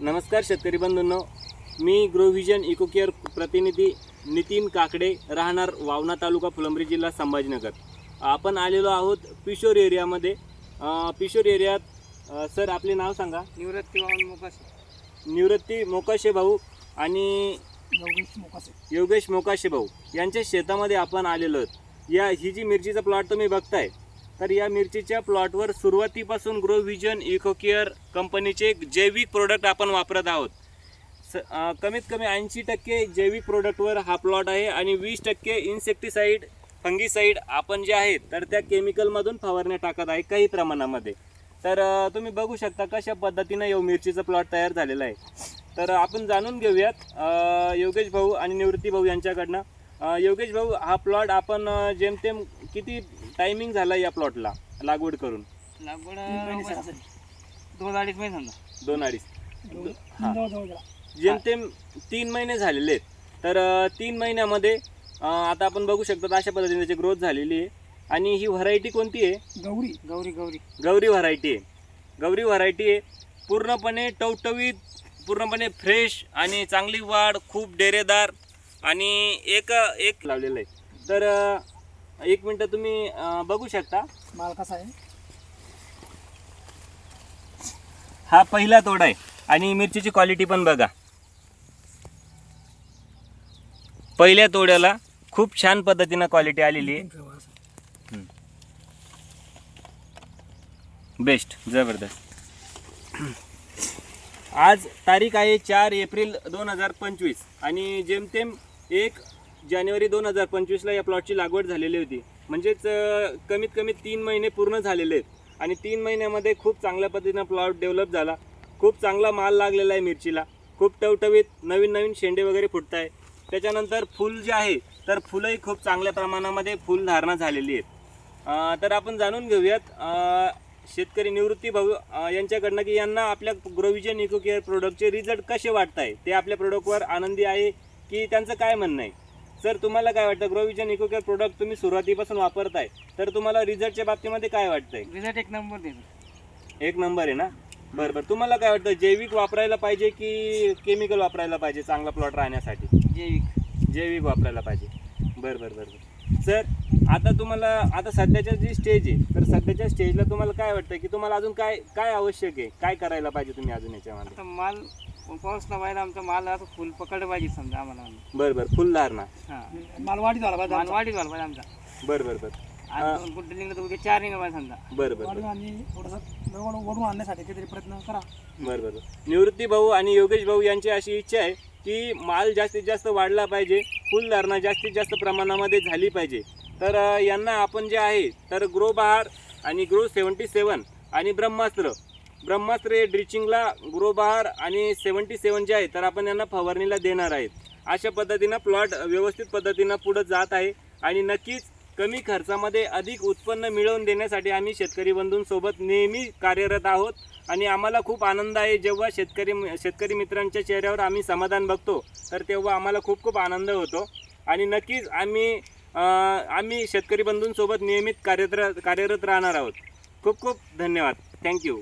नमस्कार शेतकरी बंधूंनो. मी ग्रोव्हिजन इकोकेअर प्रतिनिधी नितीन काकडे राहणार वावणा तालुका फुलंब्री जिल्हा संभाजीनगर. आपण आलेलो आहोत पिशोर एरियामध्ये. पिशोर एरियात सर आपले नाव सांगा. निवृत्ती वाहन मोकाशी. निवृत्ती मोकाशे भाऊ आणि योगेश मोकासे. योगेश मोकाशे भाऊ यांच्या शेतामध्ये आपण आलेलो आहोत. या ही जी मिरचीचा प्लॉट तुम्ही बघताय तर या मिरचीच्या प्लॉटवर सुरुवातीपासून ग्रो व्हिजन इकोकेअर कंपनीचे जैविक प्रोडक्ट आपण वापरत आहोत. स कमीत कमी ऐंशी टक्के जैविक प्रोडक्टवर हा प्लॉट आहे आणि वीस टक्के इन्सेक्टिसाईड फंगीसाईड आपण जे आहेत तर त्या केमिकलमधून फवारण्या टाकत आहे काही प्रमाणामध्ये. तर तुम्ही बघू शकता कशा पद्धतीनं यो मिरचीचा प्लॉट तयार झालेला आहे. तर आपण जाणून घेऊयात योगेश भाऊ आणि निवृत्ती भाऊ यांच्याकडनं. योगेश भाऊ हा प्लॉट आपण जेमतेम किती टायमिंग झाला या प्लॉटला लागवड करून? लागवड दोन अडीच महिने समजा दोन अडीच हा. जेमतेम तीन महिने झालेले आहेत. तर अं, तीन महिन्यामध्ये अं, आता आपण बघू शकतो अशा पद्धतीने त्याची ग्रोथ झालेली आहे. आणि ही व्हरायटी कोणती आहे? गौरी. गौरी गौरी. गौरी व्हरायटी आहे. गौरी व्हरायटी आहे. पूर्णपणे टवटवीत पूर्णपणे फ्रेश आणि चांगली वाढ खूप डेरेदार आणि एक एक लावलेलं आहे. तर अं, एक मिनटं तुम्ही अं, बघू शकता. माल कसा आहे? हा पहिला तोडा आहे. आणि मिरचीची क्वालिटी पण बघा. पहिल्या तोड्याला खूप छान पद्धतीनं क्वालिटी आलेली आहे. बेस्ट जबरदस्त. आज तारीख आहे चार एप्रिल दोन हजार पंचवीस. आणि जेमतेम एक जानेवारी दोन हजार पंचवीसला या प्लॉटची लागवड झालेली होती. म्हणजेच कमीत कमी तीन महिने पूर्ण झालेले आहेत. आणि तीन महिन्यामध्ये खूप चांगल्या पद्धतीनं प्लॉट डेव्हलप झाला. खूप चांगला माल लागलेला आहे मिरचीला. खूप टवटवीत नवीन नवीन शेंडे वगैरे फुटत आहे त्याच्यानंतर फुल जे आहे तर फुलंही खूप चांगल्या प्रमाणामध्ये फुलधारणा झालेली आहेत. तर आपण जाणून घेऊयात शेतकरी निवृत्ती भाऊ यांच्याकडनं की यांना आपल्या ग्रोविजन इको केअर प्रोडक्टचे रिझल्ट कसे वाटत आहे ते आपल्या प्रोडक्टवर आनंदी आहे की त्यांचं काय म्हणणं आहे? सर तुम्हाला काय वाटतं? ग्रोविजन इको केअर प्रोडक्ट तुम्ही सुरुवातीपासून वापरताय तर तुम्हाला रिझल्टच्या बाबतीमध्ये काय वाटतंय? रिझल्ट एक नंबर देतो एक नंबर आहे ना? बरं बरं. तुम्हाला काय वाटतं? जैविक वापरायला पाहिजे की केमिकल वापरायला पाहिजे चांगला प्लॉट राहण्यासाठी? जैविक. जैविक वापरायला पाहिजे. बरं बरं बरं बरं. सर आता तुम्हाला आता सध्याच्या जी स्टेज आहे तर सध्याच्या स्टेजला तुम्हाला काय वाटतं की तुम्हाला अजून काय काय आवश्यक आहे? काय करायला पाहिजे तुम्ही अजून याच्यामध्ये? आता माल पाऊस ना पाहिजे आमचा माल असं फुल पकडलं पाहिजे समजा आम्हाला. बरं बरं. फुल धारणा हा. माल वाढी झाला पाहिजे माल वाढी झाला पाहिजे आमचा. बरं बरं बरं. आज दोन कुठे निघलं तर उद्या चार निघा पाहिजे समजा. बरं बरं बरं. आणि थोडंसं वरून आणण्यासाठी काहीतरी प्रयत्न करा. बरं बरं निवृत्ती भाऊ आणि योगेश भाऊ यांची अशी इच्छा आहे की माल जास्तीत जास्त वाढला पाहिजे फुलधारणा जास्तीत जास्त प्रमाणामध्ये झाली पाहिजे. तर अं, यांना आपण जे आहे तर ग्रो बहार आणि ग्रो सेवन्टी सेवन आणि ब्रह्मास्त्र ब्रह्मास्त्र हे ड्रिचिंगला गुरोबहार आणि सेवन्टी सेवन जे आहे तर आपण यांना फवारणीला देणार आहेत. अशा पद्धतीनं प्लॉट व्यवस्थित पद्धतीनं पुढं जात आहे आणि नक्कीच कमी खर्चामध्ये अधिक उत्पन्न मिळवून देण्यासाठी आम्ही शेतकरी बंधूंसोबत नेहमी कार्यरत आहोत आणि आम्हाला खूप आनंद आहे. जेव्हा शेतकरी शेतकरी मित्रांच्या चेहऱ्यावर आम्ही समाधान बघतो तर तेव्हा आम्हाला खूप खूप आनंद होतो. आणि नक्कीच आम्ही आम्ही शेतकरी बंधूंसोबत नियमित कार्यरत कार्यरत राहणार आहोत. खूप खूप धन्यवाद. थँक्यू